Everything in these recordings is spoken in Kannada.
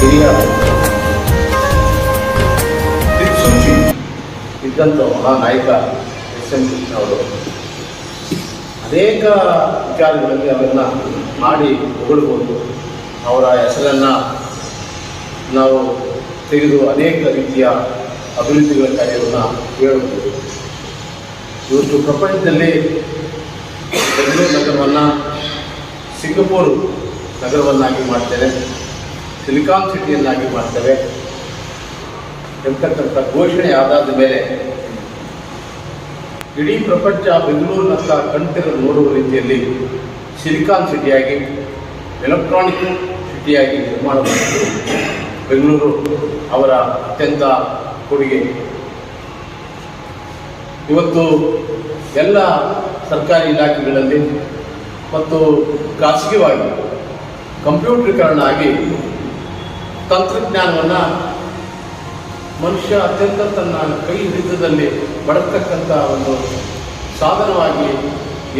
ಹಿರಿಯ ಇದ್ದಂಥ ಮಹಾನಾಯಕ ನಾಯಕ ಎಸ್ ಎಂ ಕೃಷ್ಣ ಅವರು, ಅನೇಕ ವಿಚಾರಗಳಲ್ಲಿ ಅವರನ್ನು ಮಾಡಿ ಹೊಗಳ್ಬೋದು ಅವರ ಹೆಸರನ್ನು ನಾವು ತೆಗೆದು ಅನೇಕ ರೀತಿಯ ಅಭಿವೃದ್ಧಿಗಳ ಕಾರ್ಯವನ್ನು ಹೇಳ್ಬೋದು ಇವತ್ತು ಪ್ರಪಂಚದಲ್ಲಿ ಬೆಂಗಳೂರು ನಗರವನ್ನು ಸಿಂಗಪೂರು ನಗರವನ್ನಾಗಿ ಮಾಡ್ತೇನೆ ಸಿಲಿಕಾನ್ ಸಿಟಿಯನ್ನಾಗಿ ಮಾಡ್ತೇವೆ. ಎಂತಕ್ಕಂಥ ಘೋಷಣೆ ಆದಾದ ಮೇಲೆ ಇಡೀ ಪ್ರಪಂಚ ಬೆಂಗಳೂರಿನತ್ತ ಕಣ್ತೆರೆದು ನೋಡುವ ರೀತಿಯಲ್ಲಿ ಸಿಲಿಕಾನ್ ಸಿಟಿಯಾಗಿ, ಎಲೆಕ್ಟ್ರಾನಿಕ್ ಸಿಟಿಯಾಗಿ ನಿರ್ಮಾಣ ಮಾಡಿದ್ದು ಬೆಂಗಳೂರು ಅವರ ಅತ್ಯಂತ ಕೊಡುಗೆ. ಇವತ್ತು ಎಲ್ಲ ಸರ್ಕಾರಿ ಇಲಾಖೆಗಳಲ್ಲಿ ಮತ್ತು ಖಾಸಗಿವಾಗಿ ಕಂಪ್ಯೂಟರೀಕರಣ ಆಗಿ ತಂತ್ರಜ್ಞಾನವನ್ನು ಮನುಷ್ಯ ಅತ್ಯಂತ ತನ್ನ ಕೈ ಹಿಡಿತದಲ್ಲಿ ಬಳಸ್ತಕ್ಕಂಥ ಒಂದು ಸಾಧನವಾಗಿ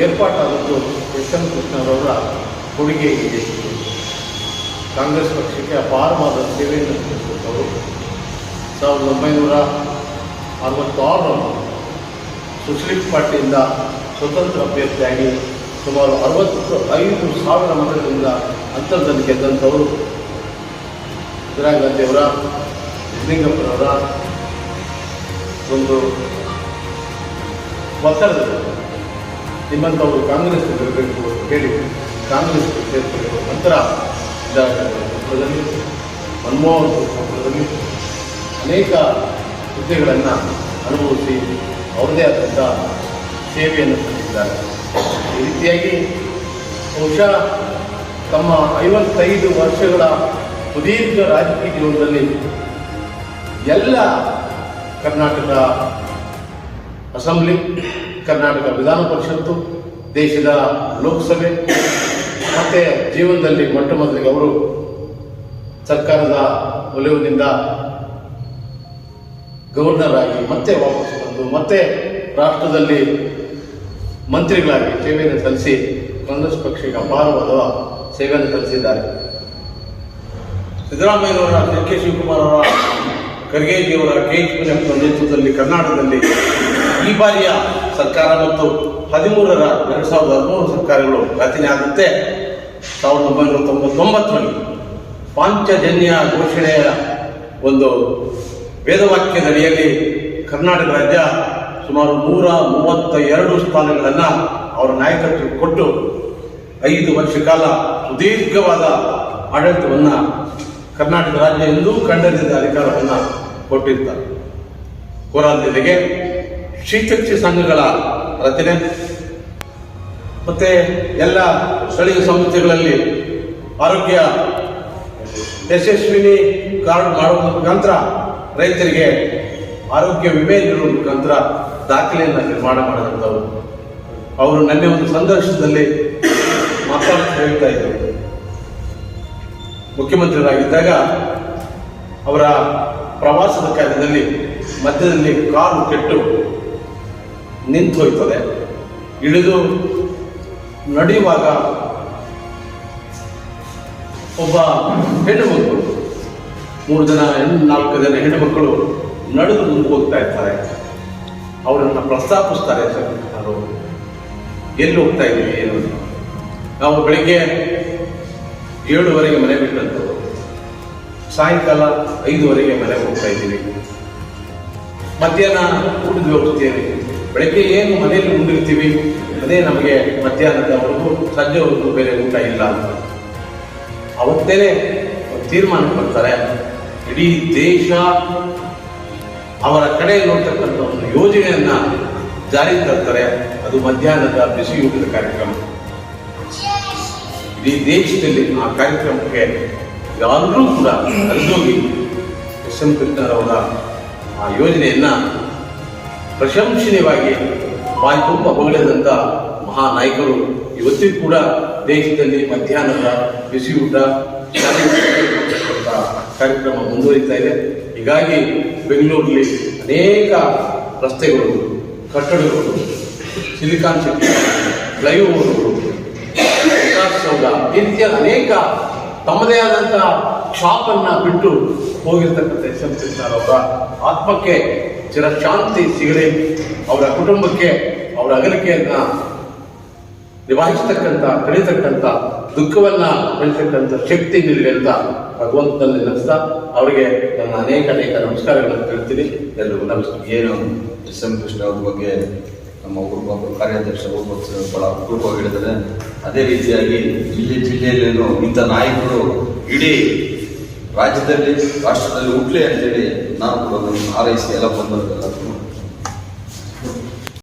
ಏರ್ಪಾಟಾದದ್ದು ಎಸ್ ಎಂ ಕೃಷ್ಣರವರ ಕೊಡುಗೆ ಇದೆ. ಕಾಂಗ್ರೆಸ್ ಪಕ್ಷಕ್ಕೆ ಅಪಾರವಾದ ಸೇವೆಯನ್ನು ಸಲ್ಲಿಸಿದ್ದವರು ಸಾವಿರದ ಒಂಬೈನೂರ ಅರವತ್ತಾರರಲ್ಲಿ ಸೋಷಲಿಸ್ಟ್ ಪಾರ್ಟಿಯಿಂದ ಸ್ವತಂತ್ರ ಅಭ್ಯರ್ಥಿಯಾಗಿ ಸುಮಾರು ಅರವತ್ತು ಐದು ಸಾವಿರ ಮತಗಳಿಂದ ಅಂತರದಲ್ಲಿ ಗೆದ್ದಂಥವರು ಇಂದಿರಾ ಗಾಂಧಿಯವರ ಸಿದ್ದಲಿಂಗಪ್ಪನವರ ಒಂದು ಒತ್ತಡದಲ್ಲಿ ನಿಮ್ಮಂಥವರು ಕಾಂಗ್ರೆಸ್ ಬರಬೇಕು ಅಂತ ಹೇಳಿ ಕಾಂಗ್ರೆಸ್ ಸೇರ್ಪಡೆಯ ನಂತರ ಇಂದಿರಾ ಗಾಂಧಿ ಮನಮೋಹನ್ ಸಿಂಗ್ ಅನೇಕ ಹುದ್ದೆಗಳನ್ನು ಅನುಭವಿಸಿ ಅವರದೇ ಆದಂಥ ಸೇವೆಯನ್ನು ಸಲ್ಲಿಸಿದ್ದಾರೆ. ಈ ರೀತಿಯಾಗಿ ಬಹುಶಃ ತಮ್ಮ ಐವತ್ತೈದು ವರ್ಷಗಳ ಸುದೀರ್ಘ ರಾಜಕೀಯ ಜೀವನದಲ್ಲಿ ಎಲ್ಲ ಕರ್ನಾಟಕ ಅಸೆಂಬ್ಲಿ, ಕರ್ನಾಟಕ ವಿಧಾನ ಪರಿಷತ್ತು, ದೇಶದ ಲೋಕಸಭೆ, ಮತ್ತೆ ಜೀವನದಲ್ಲಿ ಮೊಟ್ಟ ಮೊದಲಿಗೆ ಅವರು ಸರ್ಕಾರದ ಒಲವಿನಿಂದ ಗವರ್ನರ್ ಆಗಿ ಮತ್ತೆ ವಾಪಸ್ ಬಂದು, ಮತ್ತೆ ರಾಷ್ಟ್ರದಲ್ಲಿ ಮಂತ್ರಿಗಳಾಗಿ ಸೇವೆಯನ್ನು ಸಲ್ಲಿಸಿ ಕಾಂಗ್ರೆಸ್ ಪಕ್ಷಕ್ಕೆ ಅಪಾರವಾದ ಸೇವೆಯನ್ನು ಸಲ್ಲಿಸಿದ್ದಾರೆ. ಸಿದ್ದರಾಮಯ್ಯನವರ ಡಿ ಕೆ ಶಿವಕುಮಾರ್ ಅವರ ಖರ್ಗೆಜಿಯವರ ಕೆ ಎಚ್ ಮುನಿಯಪ್ಪನ ನೇತೃತ್ವದಲ್ಲಿ ಕರ್ನಾಟಕದಲ್ಲಿ ಈ ಬಾರಿಯ ಸರ್ಕಾರ ಮತ್ತು ಹದಿಮೂರರ ಎರಡು ಸಾವಿರದ ಹದಿಮೂರು ಸರ್ಕಾರಗಳು ರಚನೆ ಆದಂತೆ ಸಾವಿರದ ಒಂಬೈನೂರ ತೊಂಬತ್ತೊಂಬತ್ತರಲ್ಲಿ ಪಾಂಚಜನ್ಯ ಘೋಷಣೆಯ ಒಂದು ವೇದವಾಕ್ಯದ ಅಡಿಯಲ್ಲಿ ಕರ್ನಾಟಕ ರಾಜ್ಯ ಸುಮಾರು ನೂರ ಮೂವತ್ತ ಎರಡು ಸ್ಥಾನಗಳನ್ನು ಅವರ ನಾಯಕತ್ವಕ್ಕೆ ಕೊಟ್ಟು ಐದು ವರ್ಷ ಕಾಲ ಸುದೀರ್ಘವಾದ ಆಡಳಿತವನ್ನು ಕರ್ನಾಟಕ ರಾಜ್ಯ ಎಂದೂ ಕಂಡರಿದ ಅಧಿಕಾರವನ್ನು ಕೊಟ್ಟಿರ್ತಾರೆ ಕೋಲಾರ ಜಿಲ್ಲೆಗೆ ಶ್ರೀಚಕ್ಷಿ ಸಂಘಗಳ ರಚನೆ, ಮತ್ತೆ ಎಲ್ಲ ಸ್ಥಳೀಯ ಸಂಸ್ಥೆಗಳಲ್ಲಿ ಆರೋಗ್ಯ ಯಶಸ್ವಿನಿ ಕಾರ್ಡ್ ಮಾಡುವ ಮುಖಾಂತರ ರೈತರಿಗೆ ಆರೋಗ್ಯ ವಿಮೆ ನೀಡುವ ಮುಖಾಂತರ ದಾಖಲೆಯನ್ನು ನಿರ್ಮಾಣ ಮಾಡಿದಂಥವ್ರು. ಅವರು ನನ್ನೆ ಒಂದು ಸಂದರ್ಶನದಲ್ಲಿ ಮಾತಾಡ್ತಾ ಹೇಳ್ತಾ ಇದ್ದರು ಮುಖ್ಯಮಂತ್ರಿಗಳಾಗಿದ್ದಾಗ ಅವರ ಪ್ರವಾಸದ ಕಾರ್ಯದಲ್ಲಿ ಮಧ್ಯದಲ್ಲಿ ಕಾರು ಕೆಟ್ಟು ನಿಂತು ಹೋಯ್ತದೆ. ಇಳಿದು ನಡೆಯುವಾಗ ಒಬ್ಬ ಹೆಣ್ಣು ಮಕ್ಕಳು ಮೂರು ಜನ ಹೆಣ್ಣು ನಾಲ್ಕು ಜನ ಹೆಣ್ಣು ಮಕ್ಕಳು ನಡೆದು ಮುಂದೆ ಹೋಗ್ತಾ ಇರ್ತಾರೆ. ಅವರನ್ನು ಪ್ರಸ್ತಾಪಿಸ್ತಾರೆ ಅವರು ಎಲ್ಲಿ ಹೋಗ್ತಾ ಇದ್ದೀವಿ ಏನು. ನಾವು ಬೆಳಿಗ್ಗೆ ಏಳುವರೆಗೆ ಮನೆ ಬಿಟ್ಟದ್ದು. ಸಾಯಂಕಾಲ ಐದುವರೆಗೆ ಮನೆಗೆ ಹೋಗ್ತಾ ಇದ್ದೀವಿ ಮಧ್ಯಾಹ್ನ ಕೂಡಿದ್ವಿ ಹೋಗ್ತೀವಿ ಬೆಳಗ್ಗೆ ಏನು ಮನೆಯಲ್ಲಿ ಉಂಡಿರ್ತೀವಿ? ಅದೇ ನಮಗೆ ಮಧ್ಯಾಹ್ನದವರೆಗೂ ಸಂಜೆವರೆಗೂ ಬೇರೆ ಊಟ ಇಲ್ಲ ಅಂತ. ಅವತ್ತೇನೆ ತೀರ್ಮಾನ ಬರ್ತಾರೆ ಇಡೀ ದೇಶ ಅವರ ಕಡೆ ನೋಡ್ತಕ್ಕಂಥ ಒಂದು ಯೋಜನೆಯನ್ನ ಜಾರಿಗೆ ತರ್ತಾರೆ. ಅದು ಮಧ್ಯಾಹ್ನದ ಬಿಸಿಯೂಟದ ಕಾರ್ಯಕ್ರಮ. ಇಡೀ ದೇಶದಲ್ಲಿ ಆ ಕಾರ್ಯಕ್ರಮಕ್ಕೆ ಯಾರೂ ಕೂಡ ಅರಿದೋಗಿ ಎಸ್ ಎಂ ಕೃಷ್ಣರವರ ಆ ಯೋಜನೆಯನ್ನು ಪ್ರಶಂಸನೀಯವಾಗಿ ಬಾಯಿ ತುಂಬ ಹೊಗಳಿದಂಥ ಮಹಾನಾಯಕರು ಇವತ್ತಿಗೂ ಕೂಡ ದೇಶದಲ್ಲಿ ಮಧ್ಯಾಹ್ನದ ಬಿಸಿಯೂಟ ಕಾರ್ಯಕ್ರಮ ಮುಂದುವರಿತಾ ಇದೆ. ಹೀಗಾಗಿ ಬೆಂಗಳೂರಲ್ಲಿ ಅನೇಕ ರಸ್ತೆಗಳು, ಕಟ್ಟಡಗಳು, ಸಿಲಿಕಾನ್ ಸಿಟಿ, ಫ್ಲೈಓವರ್ಗಳು ವಿಕಾಸಸೌಧ ಈ ರೀತಿಯ ಅನೇಕ ತಮ್ಮದೇ ಆದಂತಹ ಶಾಪನ್ನ ಬಿಟ್ಟು ಹೋಗಿರ್ತಕ್ಕಂಥ ಎಸ್ ಎಂ ಕೃಷ್ಣರವರ ಆತ್ಮಕ್ಕೆ ಚಿರಶಾಂತಿ ಸಿಗಲಿ, ಅವರ ಕುಟುಂಬಕ್ಕೆ ಅವರ ಅಗಲಿಕೆಯನ್ನ ನಿಭಾಯಿಸ್ತಕ್ಕಂಥ ಕಳಿತಕ್ಕಂಥ ದುಃಖವನ್ನ ಬೆಳೆಸಕ್ಕಂಥ ಶಕ್ತಿ ನೀಡಲಿ ಅಂತ ಭಗವಂತನಲ್ಲಿ ನಡೆಸ್ತಾ ಅವರಿಗೆ ನನ್ನ ಅನೇಕ ಅನೇಕ ನಮಸ್ಕಾರಗಳನ್ನು ತಿಳಿಸ್ತೀನಿ. ಎಲ್ಲರಿಗೂ ನಮಸ್ಕಾರ. ಏನು, ಎಸ್ ಎಂ ಕೃಷ್ಣ ಅವ್ರ ಬಗ್ಗೆ ನಮ್ಮ ಊರು ಕಾರ್ಯಾಧ್ಯಕ್ಷ ಅಪರೂಪವಾಗಿ ಹೇಳಿದ್ದಾರೆ ಅದೇ ರೀತಿಯಾಗಿ ಜಿಲ್ಲೆ ಜಿಲ್ಲೆಯಲ್ಲೇನು ಇಂಥ ನಾಯಕರು ಇಡೀ ರಾಜ್ಯದಲ್ಲಿ, ರಾಷ್ಟ್ರದಲ್ಲಿ ಹುಟ್ಲಿ ಅಂತೇಳಿ ನಾವು ಕೂಡ ಹಾರೈಸಿ ಎಲ್ಲ ಬಂದವರೆಲ್ಲರಿಗೂ